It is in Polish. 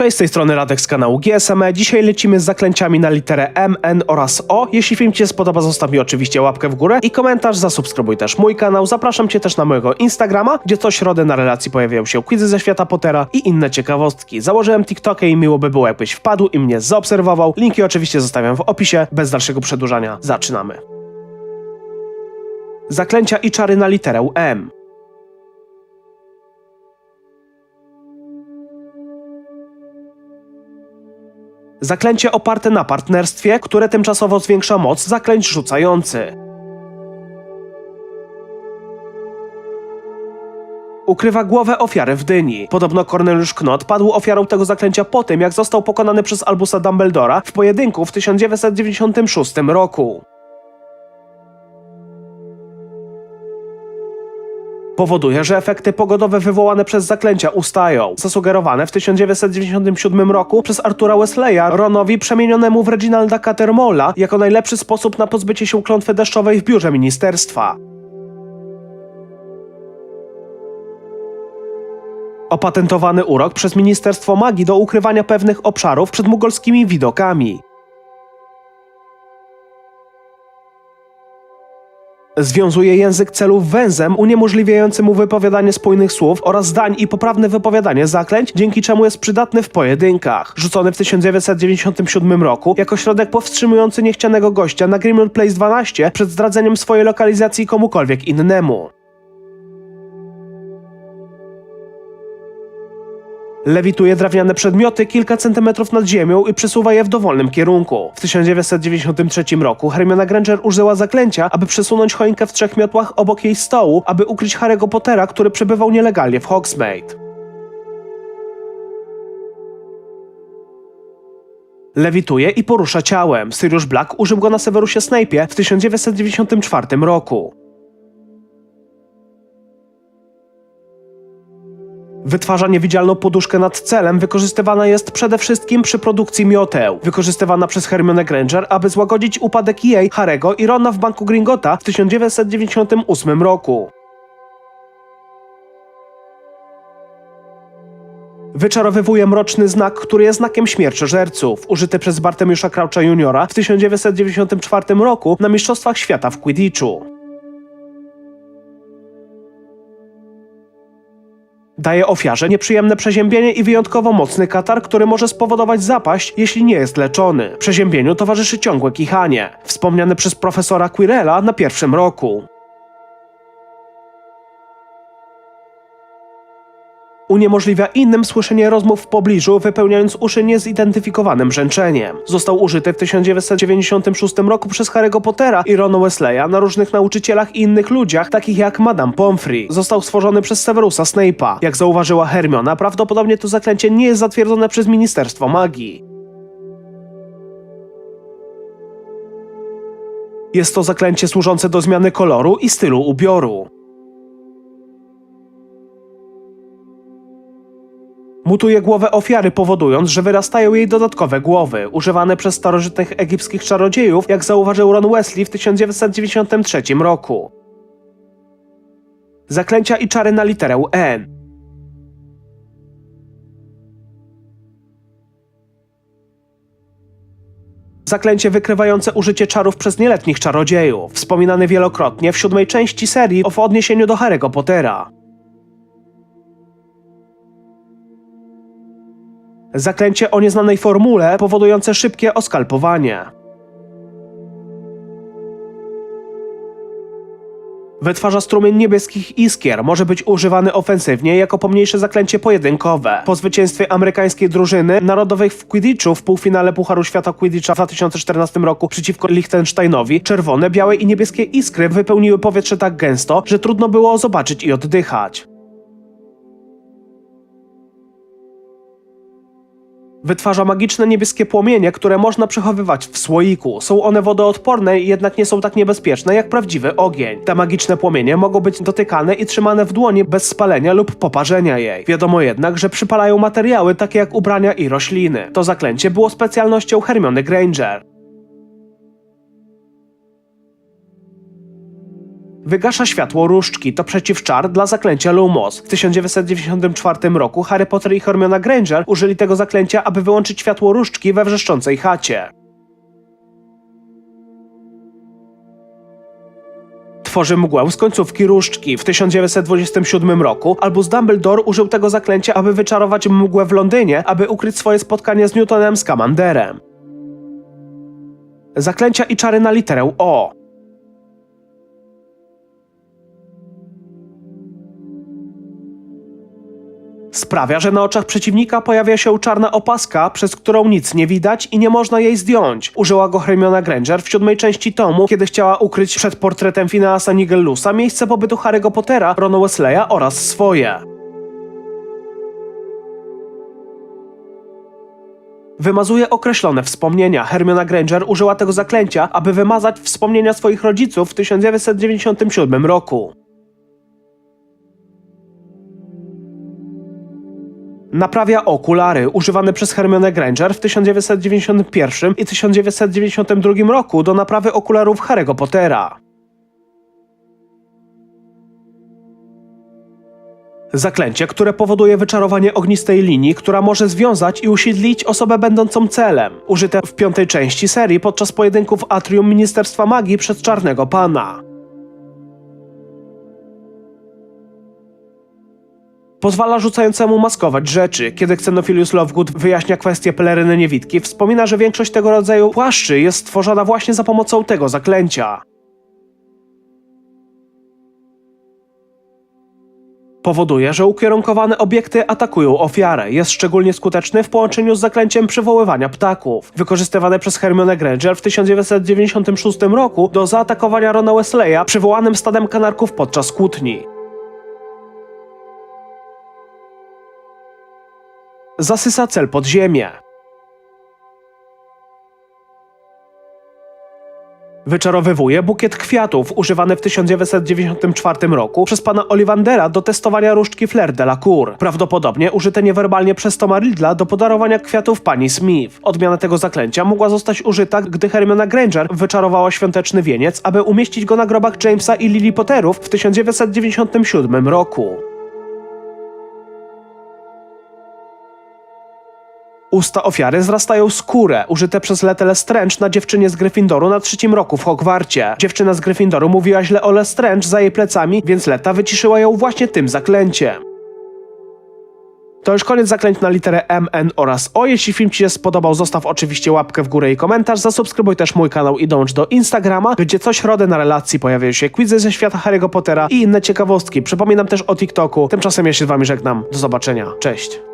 Cześć, z tej strony Radek z kanału GSME. Dzisiaj lecimy z zaklęciami na literę M, N oraz O. Jeśli film Ci się spodoba, zostaw mi oczywiście łapkę w górę i komentarz, zasubskrybuj też mój kanał. Zapraszam Cię też na mojego Instagrama, gdzie co środę na relacji pojawiają się quizy ze świata Pottera i inne ciekawostki. Założyłem TikToka i miło by było, jakbyś wpadł i mnie zaobserwował. Linki oczywiście zostawiam w opisie. Bez dalszego przedłużania, zaczynamy. Zaklęcia i czary na literę M. Zaklęcie oparte na partnerstwie, które tymczasowo zwiększa moc zaklęć rzucający. Ukrywa głowę ofiary w dyni. Podobno Corneliusz Knot padł ofiarą tego zaklęcia po tym, jak został pokonany przez Albusa Dumbledora w pojedynku w 1996 roku. Powoduje, że efekty pogodowe wywołane przez zaklęcia ustają. Zasugerowane w 1997 roku przez Artura Wesleya Ronowi przemienionemu w Reginalda Catermolla jako najlepszy sposób na pozbycie się klątwy deszczowej w biurze ministerstwa. Opatentowany urok przez Ministerstwo Magii do ukrywania pewnych obszarów przed mugolskimi widokami. Związuje język celów węzem uniemożliwiającym mu wypowiadanie spójnych słów oraz zdań i poprawne wypowiadanie zaklęć, dzięki czemu jest przydatny w pojedynkach. Rzucony w 1997 roku jako środek powstrzymujący niechcianego gościa na Grimmauld Place 12 przed zdradzeniem swojej lokalizacji komukolwiek innemu. Lewituje drewniane przedmioty kilka centymetrów nad ziemią i przesuwa je w dowolnym kierunku. W 1993 roku Hermiona Granger użyła zaklęcia, aby przesunąć choinkę w trzech miotłach obok jej stołu, aby ukryć Harry'ego Pottera, który przebywał nielegalnie w Hogsmeade. Lewituje i porusza ciałem. Sirius Black użył go na Severusie Snape'ie w 1994 roku. Wytwarza niewidzialną poduszkę nad celem wykorzystywana jest przede wszystkim przy produkcji mioteł. Wykorzystywana przez Hermione Granger, aby złagodzić upadek jej, Harego i Rona w banku Gringota w 1998 roku. Wyczarowywuje mroczny znak, który jest znakiem śmierciożerców, użyty przez Bartemiusza Croucha Jr. w 1994 roku na Mistrzostwach Świata w Quidditchu. Daje ofiarze nieprzyjemne przeziębienie i wyjątkowo mocny katar, który może spowodować zapaść, jeśli nie jest leczony. Przeziębieniu towarzyszy ciągłe kichanie, wspomniane przez profesora Quirrella na pierwszym roku. Uniemożliwia innym słyszenie rozmów w pobliżu, wypełniając uszy niezidentyfikowanym brzęczeniem. Został użyty w 1996 roku przez Harry'ego Pottera i Rona Wesleya na różnych nauczycielach i innych ludziach, takich jak Madame Pomfrey. Został stworzony przez Severusa Snape'a. Jak zauważyła Hermiona, prawdopodobnie to zaklęcie nie jest zatwierdzone przez Ministerstwo Magii. Jest to zaklęcie służące do zmiany koloru i stylu ubioru. Mutuje głowę ofiary, powodując, że wyrastają jej dodatkowe głowy, używane przez starożytnych egipskich czarodziejów, jak zauważył Ron Wesley w 1993 roku. Zaklęcia i czary na literę N. Zaklęcie wykrywające użycie czarów przez nieletnich czarodziejów, wspominane wielokrotnie w siódmej części serii o w odniesieniu do Harry'ego Pottera. Zaklęcie o nieznanej formule powodujące szybkie oskalpowanie. Wytwarza strumień niebieskich iskier, może być używany ofensywnie jako pomniejsze zaklęcie pojedynkowe. Po zwycięstwie amerykańskiej drużyny narodowej w Quidditchu w półfinale Pucharu Świata Quidditcha w 2014 roku przeciwko Liechtensteinowi, czerwone, białe i niebieskie iskry wypełniły powietrze tak gęsto, że trudno było zobaczyć i oddychać. Wytwarza magiczne niebieskie płomienie, które można przechowywać w słoiku. Są one wodoodporne, jednak nie są tak niebezpieczne jak prawdziwy ogień. Te magiczne płomienie mogą być dotykane i trzymane w dłoni bez spalenia lub poparzenia jej. Wiadomo jednak, że przypalają materiały takie jak ubrania i rośliny. To zaklęcie było specjalnością Hermiony Granger. Wygasza światło różdżki, to przeciwczar dla zaklęcia Lumos. W 1994 roku Harry Potter i Hermiona Granger użyli tego zaklęcia, aby wyłączyć światło różdżki we wrzeszczącej chacie. Tworzy mgłę z końcówki różdżki. W 1927 roku Albus Dumbledore użył tego zaklęcia, aby wyczarować mgłę w Londynie, aby ukryć swoje spotkanie z Newtonem Scamanderem. Zaklęcia i czary na literę O. Sprawia, że na oczach przeciwnika pojawia się czarna opaska, przez którą nic nie widać i nie można jej zdjąć. Użyła go Hermiona Granger w siódmej części tomu, kiedy chciała ukryć przed portretem Phineasa Nigellusa miejsce pobytu Harry'ego Pottera, Rona Wesleya oraz swoje. Wymazuje określone wspomnienia. Hermiona Granger użyła tego zaklęcia, aby wymazać wspomnienia swoich rodziców w 1997 roku. Naprawia okulary używane przez Hermione Granger w 1991 i 1992 roku do naprawy okularów Harry'ego Pottera. Zaklęcie, które powoduje wyczarowanie ognistej linii, która może związać i usiedlić osobę będącą celem. Użyte w piątej części serii podczas pojedynku w atrium Ministerstwa Magii przed Czarnego Pana. Pozwala rzucającemu maskować rzeczy. Kiedy Xenophilius Lovegood wyjaśnia kwestię peleryny niewidki, wspomina, że większość tego rodzaju płaszczy jest stworzona właśnie za pomocą tego zaklęcia. Powoduje, że ukierunkowane obiekty atakują ofiarę. Jest szczególnie skuteczny w połączeniu z zaklęciem przywoływania ptaków, wykorzystywane przez Hermione Granger w 1996 roku do zaatakowania Rona Wesleya przywołanym stadem kanarków podczas kłótni. Zasysa cel pod ziemię. Wyczarowywuje bukiet kwiatów używany w 1994 roku przez pana Ollivandera do testowania różdżki Fleur de la Cour. Prawdopodobnie użyte niewerbalnie przez Toma Riddla do podarowania kwiatów pani Smith. Odmiana tego zaklęcia mogła zostać użyta, gdy Hermiona Granger wyczarowała świąteczny wieniec, aby umieścić go na grobach Jamesa i Lily Potterów w 1997 roku. Usta ofiary zrastają skórę, użyte przez Letę Lestrange na dziewczynie z Gryffindoru na trzecim roku w Hogwarcie. Dziewczyna z Gryffindoru mówiła źle o Lestrange za jej plecami, więc Leta wyciszyła ją właśnie tym zaklęciem. To już koniec zaklęć na literę M, N oraz O. Jeśli film Ci się spodobał, zostaw oczywiście łapkę w górę i komentarz. Zasubskrybuj też mój kanał i dołącz do Instagrama, gdzie coś rodę na relacji pojawiają się quizy ze świata Harry'ego Pottera i inne ciekawostki. Przypominam też o TikToku. Tymczasem ja się z Wami żegnam. Do zobaczenia. Cześć.